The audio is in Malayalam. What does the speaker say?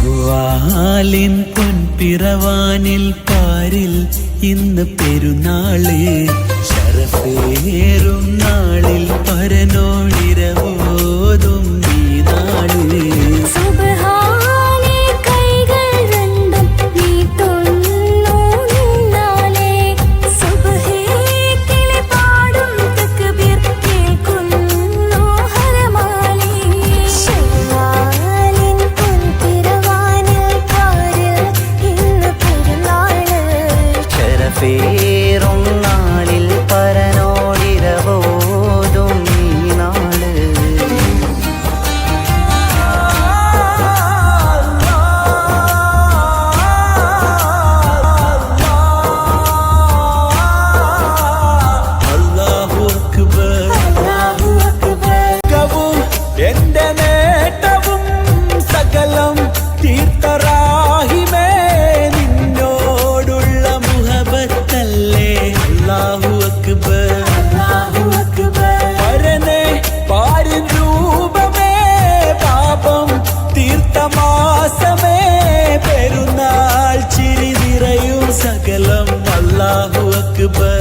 ഷവ്വാലിൻ പൊൻപിറവാനിൽ പാരിൽ ഇന്ന് പെരുന്നാൾ. ശരഫേറും But.